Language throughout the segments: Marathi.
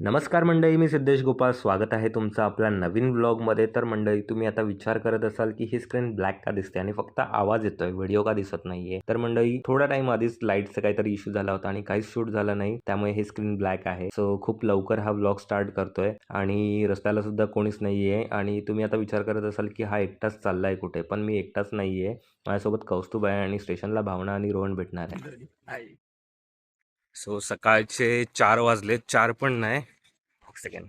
नमस्कार मंडळी मी सिद्धेश गोपाळ. स्वागत आहे तुमचं आपल्या नवीन व्लॉगमध्ये. तर मंडळी तुम्ही आता विचार करत असाल की ही स्क्रीन ब्लॅक का दिसते आणि फक्त आवाज येतोय व्हिडिओ का दिसत नाहीये. तर मंडळी थोडा टाइम आधीच लाईटचा काहीतरी इश्यू झाला होता आणि काहीच शूट झाला नाही. त्यामुळे ही स्क्रीन ब्लॅक आहे. सो खूप लवकर हा व्लॉग स्टार्ट करतोय आणि रस्त्याला सुद्धा कोणीच नाहीये. आणि तुम्ही आता विचार करत असाल की हा एकटाच चाललाय कुठे? पण मी एकटाच नाहीये. माझ्यासोबत कौस्तुभ आहे आणि स्टेशनला भावना आणि रोहन भेटणार आहे. सो सकाळचे चार वाजले चार पण नाही. एक सेकंड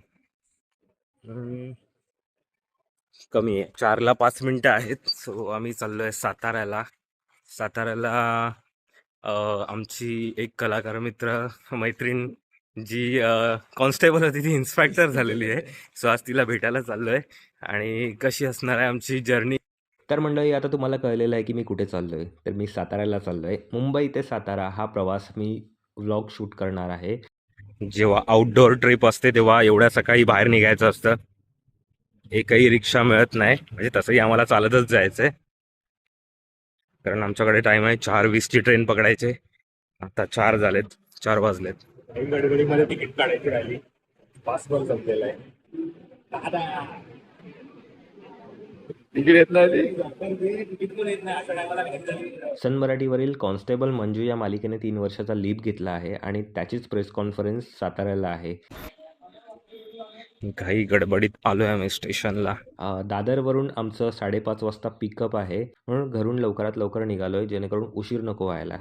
कमी आहे. चारला पाच मिनिटं आहेत. सो आम्ही चाललोय साताऱ्याला. साताऱ्याला आमची एक कलाकार मित्र मैत्रीण जी कॉन्स्टेबल होती ती इन्स्पेक्टर झालेली आहे. सो आज तिला भेटायला चाललोय. आणि कशी असणार आहे आमची जर्नी तर मंडळी आता तुम्हाला कळलेलं आहे की मी कुठे चाललोय. तर मी साताऱ्याला चाललोय. मुंबई ते सातारा हा प्रवास मी व्लॉग शूट करणार आहे. जेव्हा आउटडोअर ट्रिप असते तेव्हा एवढ्या सकाळी बाहेर निघायचं असतं. एकही रिक्षा मिळत नाही. म्हणजे तसंही आम्हाला चालतच जायचंय. कारण आमच्याकडे टाइम आहे चार वीसची ट्रेन पकडायचे. आता चार झालेत चार वाजलेत. गडबडीमध्ये तिकीट काढायची राहिली. पासपोर्ट संपलेला आहे. सन मराठीवरील कॉन्स्टेबल मंजू या मालिकेने तीन वर्षाचा लीप घेतला आहे आणि त्याचीच प्रेस कॉन्फरन्स साताऱ्याला आहे. काही गडबडीत आलोय आम्ही स्टेशनला. दादरवरून आमचं साडेपाच वाजता पिकअप आहे. म्हणून घरून लवकरात लवकर निघालोय जेणेकरून उशीर नको व्हायला.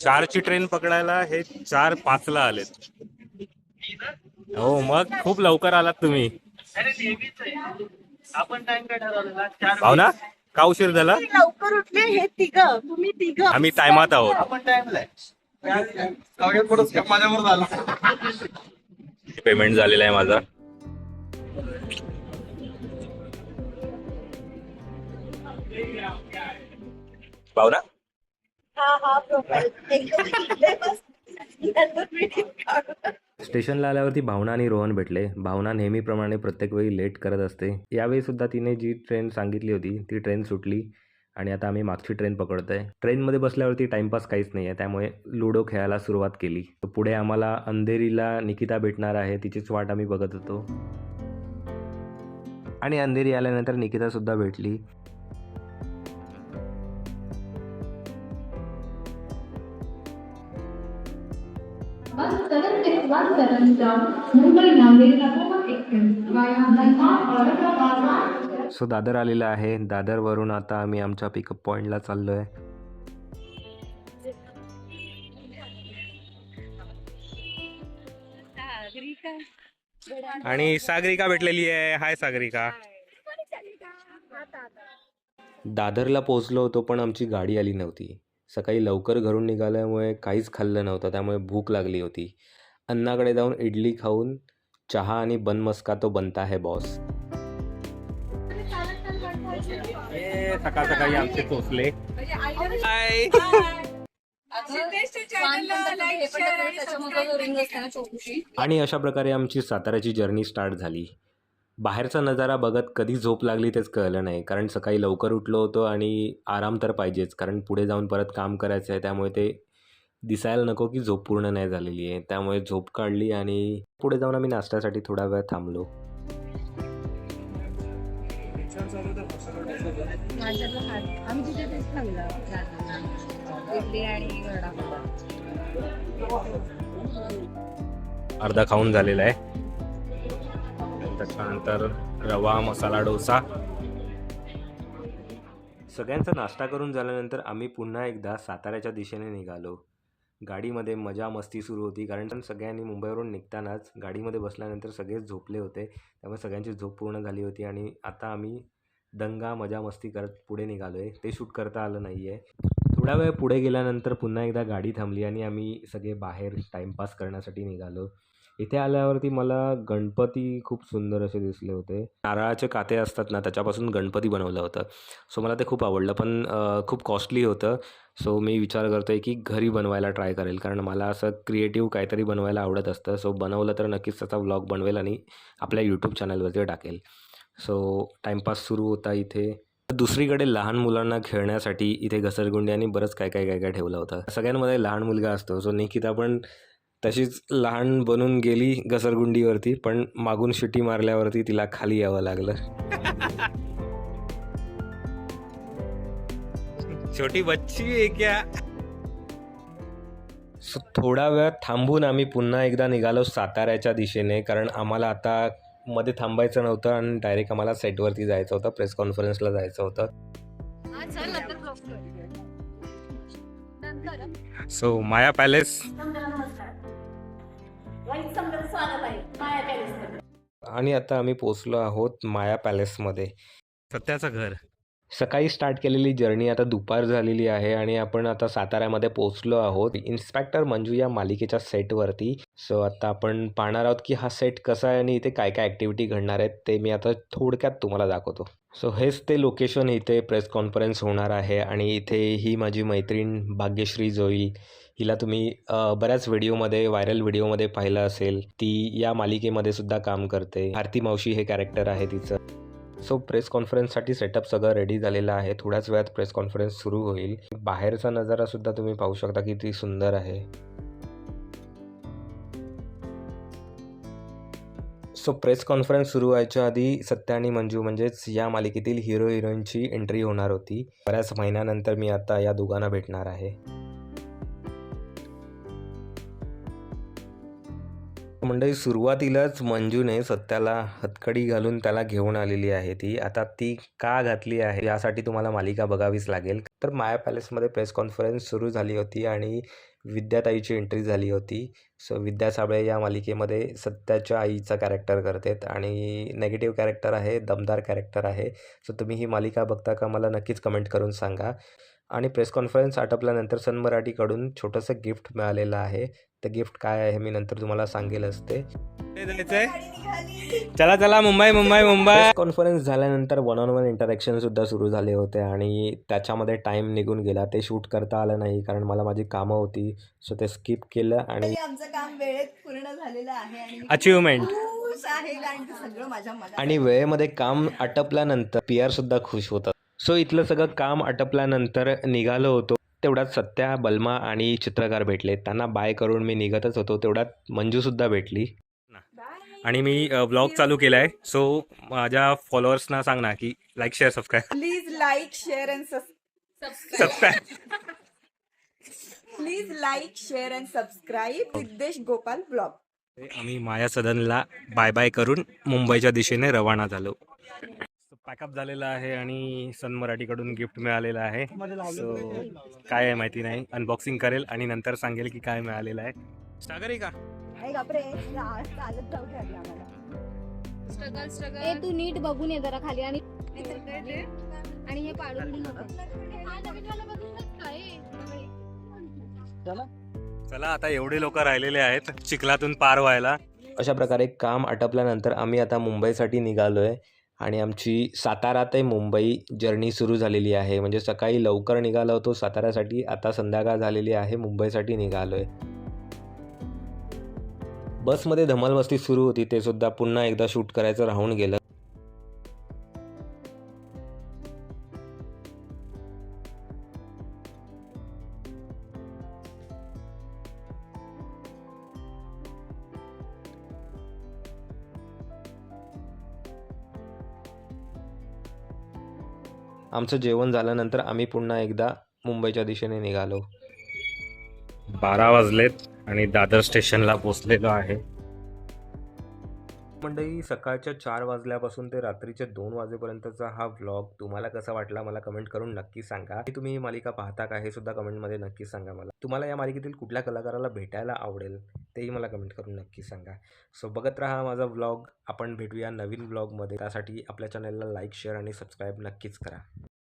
चारची ट्रेन पकडायला हे चार पाचला आलेत. हो मग खूप लवकर आलात तुम्ही. आपण भावना का उशीर झाला? लवकर उठले हे तिघ. तुम्ही तिघ. आम्ही टायमात आहोत. आपण टाइमला आहे. कागद पडत माझ्यावर झाला? पेमेंट झालेला आहे माझा. भावना? हा हा प्रोफाईल स्टेशनला आल्यावरती भावना आणि रोहन भेटले. भावना नेहमीप्रमाणे प्रत्येक वेळी लेट करत असते. यावेळी सुद्धा तिने जी ट्रेन सांगितली होती ती ट्रेन सुटली आणि आता आम्ही मागची ट्रेन पकडतोय. ट्रेनमध्ये बसल्यावरती टाइमपास काहीच नाही आहे त्यामुळे लुडो खेळायला सुरुवात केली. पुढे आम्हाला अंधेरीला निकिता भेटणार आहे तिचीच वाट आम्ही बघत होतो. आणि अंधेरी आल्यानंतर निकिता सुद्धा भेटली. सो दादर आलेला आहे. दादरवरून आता आम्ही आमच्या पिकअप पॉईंटला चाललोय. आणि सागरिका भेटलेली आहे. हाय सागरिका. दादरला पोहोचलो होतो पण आमची गाडी आली नव्हती. सकाळी लवकर घरून निघाल्यामुळे काहीच खाल्लं नव्हतं त्यामुळे भूक लागली होती. अन्नाकडे जाऊन इडली खाऊन चहा आणि बन मस्का तो बनता है बॉस सकाळ सकाळी आमचे आणि अशा प्रकारे आमची साताऱ्याची जर्नी स्टार्ट झाली. बाहेरचा नजारा बघत कधी झोप लागली तेच कळलं नाही. कारण सकाळी लवकर उठलो होतो आणि आराम तर पाहिजेच. कारण पुढे जाऊन परत काम करायचं आहे त्यामुळे ते दिसायला नको की झोप पूर्ण नाही झालेली आहे. त्यामुळे झोप काढली आणि पुढे जाऊन आम्ही नाश्त्यासाठी थोडा वेळ थांबलो. अर्धा खाऊन झालेला आहे. त्याच्यानंतर रवा मसाला डोसा. सगळ्यांचा नाश्ता करून झाल्यानंतर आम्ही पुन्हा एकदा साताऱ्याच्या दिशेने निघालो. गाडीमध्ये मजा मस्ती सुरू होती. कारण सगळ्यांनी मुंबईवरून निघतानाच गाडीमध्ये बसल्यानंतर सगळेच झोपले होते. त्यामुळे सगळ्यांची झोप पूर्ण झाली होती आणि आता आम्ही दंगा मजा मस्ती करत पुढे निघालो आहे ते शूट करता आलं नाही आहे थोडा वेळ पुढे गेल्यानंतर पुन्हा एकदा गाडी थांबली आणि आम्ही सगळे बाहेर टाईमपास करण्यासाठी निघालो. इथे आल्यावरती मला गणपती खूप सुंदर असे दिसले होते. नारळाचे काते असतात ना त्याच्यापासून गणपती बनवलं होतं. सो मला ते खूप आवडलं पण खूप कॉस्टली होतं. सो मी विचार करतो आहे की घरी बनवायला ट्राय करेल कारण मला असं क्रिएटिव्ह काहीतरी बनवायला आवडत असतं. सो बनवलं तर नक्कीच त्याचा व्लॉग बनवेल आणि आपल्या यूट्यूब चॅनलवरती टाकेल. सो टाईमपास सुरू होता इथे. दुसरीकडे लहान मुलांना खेळण्यासाठी इथे घसरगुंडी आणि बरंच काय काय काय काय ठेवलं होतं. सगळ्यांमध्ये लहान मुलगा असतो. सो निकिता पण तशीच लहान बनून गेली घसरगुंडीवरती पण मागून शिटी मारल्यावरती तिला खाली यावं लागलं. छोटी बच्ची आहे क्या? सो थोडा वेळ थांबून आम्ही पुन्हा एकदा निघालो साताऱ्याच्या दिशेने कारण आम्हाला आता मध्ये थांबायचं नव्हतं आणि डायरेक्ट आम्हाला सेटवरती जायचं होतं प्रेस कॉन्फरन्सला जायचं होतं. सो माया पॅलेस आणि आता आम्ही पोचलो आहोत माया पॅलेसमध्ये सत्याचं घर. सकाळी स्टार्ट केलेली जर्नी आता दुपार झालेली आहे आणि आपण आता साताऱ्यामध्ये पोचलो आहोत. इन्स्पेक्टर मंजू या मालिकेच्या सेटवरती सो आता आपण पाहणार आहोत की हा सेट कसा आहे आणि इथे काय काय ॲक्टिव्हिटी घडणार आहेत ते मी आता थोडक्यात तुम्हाला दाखवतो. सो हेच ते लोकेशन इथे प्रेस कॉन्फरन्स होणार आहे आणि इथे ही माझी मैत्रीण भाग्यश्री जोईल हिला तुम्ही बऱ्याच व्हिडिओमध्ये व्हायरल व्हिडिओमध्ये पाहिलं असेल ती या मालिकेमध्ये सुद्धा काम करते. आरती मावशी हे कॅरेक्टर आहे तिचं. सो प्रेस कॉन्फरन्ससाठी सेटअप सगळं रेडी झालेलं आहे. थोड्याच वेळात प्रेस कॉन्फरन्स सुरू होईल. बाहेरचा नजारा सुद्धा तुम्ही पाहू शकता किती सुंदर आहे. सो प्रेस कॉन्फरन्स सुरू व्हायच्या आधी सत्या आणि मंजू म्हणजेच या मालिकेतील हिरो हिरोईनची एंट्री होणार होती. बऱ्याच महिन्यानंतर मी आता या दोघांना भेटणार आहे. मंडळी सुरुवातीलाच मंजूने सत्याला हतकडी घालून त्याला घेऊन आलेली आहे ती. आता ती का घातली आहे यासाठी तुम्हाला मालिका बघावीच लागेल. तर माया पॅलेसमध्ये प्रेस कॉन्फरन्स सुरू झाली होती आणि विद्याताईची एंट्री झाली होती. सो विद्या साबळे या मालिकेमध्ये सत्याच्या आईचा कॅरेक्टर करतात आणि नेगेटिव्ह कॅरेक्टर आहे दमदार कॅरेक्टर आहे. सो तुम्ही ही मालिका बघता का मला नक्कीच कमेंट करून सांगा. आणि प्रेस कॉन्फरन्स आटपल्यानंतर सन मराठीकडून छोटंसं गिफ्ट मिळालेलं आहे. ते गिफ्ट काय आहे मी नंतर तुम्हाला सांगेलच ते चला चला मुंबई मुंबई मुंबई. कॉन्फरन्स झाल्यानंतर वन ऑन वन इंटरॅक्शन सुद्धा सुरू झाले होते आणि त्याच्यामध्ये टाइम निघून गेला. ते शूट करता आलं नाही कारण मला माझी कामं होती सो ते स्किप केलं आणि तरी आमचं काम वेळेत पूर्ण झालेलं आहे आणि मी अचिव्हमेंट खुश आहे कारण की सगळं माझ्या मनात आणि वेळेमध्ये काम आटपल्यानंतर पी आर सुद्धा खुश होतं सो इथलं सगळं काम आटपल्यानंतर निघालो होतो. तेवढ्यात सत्या बल्मा आणि चित्रकार भेटले. त्यांना बाय करून मी निघतच होतो. तेवढ्यात मंजू सुद्धा भेटली. आणि मी ब्लॉग चालू केला आहे सो माझ्या फॉलोअर्सना सांग ना की like share subscribe please like share and subscribe please like share and subscribe Siddhesh Gopal blog आम्ही माया सदनला बाय बाय करून मुंबईच्या दिशेने रवाना झालो. पॅकअप झालेला आहे आणि सन मराठीकडून गिफ्ट मिळालेलं आहे. सो काय आहे माहिती नाही. अनबॉक्सिंग करेल आणि नंतर सांगेल की काय मिळालेलं आहे. सागर आहे का? तू नीट बघून ये जरा खाली आणि आणि हे पाडून नको. हा चला आता एवढे लोक राहिलेले आहेत चिखलातून पार व्हायला. अशा प्रकारे काम आटपल्यानंतर आम्ही आता मुंबईसाठी निघालोय. आणि आमची सातारा ते मुंबई जर्नी सुरू झालेली आहे. म्हणजे सकाळी लवकर निघालो होतो. साताऱ्यासाठी आता संध्याकाळ झालेली आहे. मुंबईसाठी निघालो आहे बसमध्ये धमालमस्ती सुरू होती. ते सुद्धा पुन्हा एकदा शूट करायचं राहून गेलं. आमचं जेवण झाल्यानंतर आम्ही पुन्हा एकदा मुंबईच्या दिशेने निघालो. बारा वाजलेत आणि दादर स्टेशनला पोचलेलो आहे. मंडळी सकाळच्या चार वाजल्यापासून ते रात्रीच्या दोन वाजेपर्यंतचा हा व्लॉग तुम्हाला कसा वाटला मला कमेंट करून नक्की सांगा. की तुम्ही ही मालिका पाहता का हे सुद्धा कमेंटमध्ये नक्की सांगा मला. तुम्हाला या मालिकेतील कुठल्या कलाकाराला भेटायला आवडेल तेही मला कमेंट करून नक्की सांगा. सो बघत राहा माझा व्लॉग आपण भेटूया नवीन व्लॉगमध्ये त्यासाठी आपल्या चॅनलला लाईक शेअर आणि सबस्क्राईब नक्कीच करा.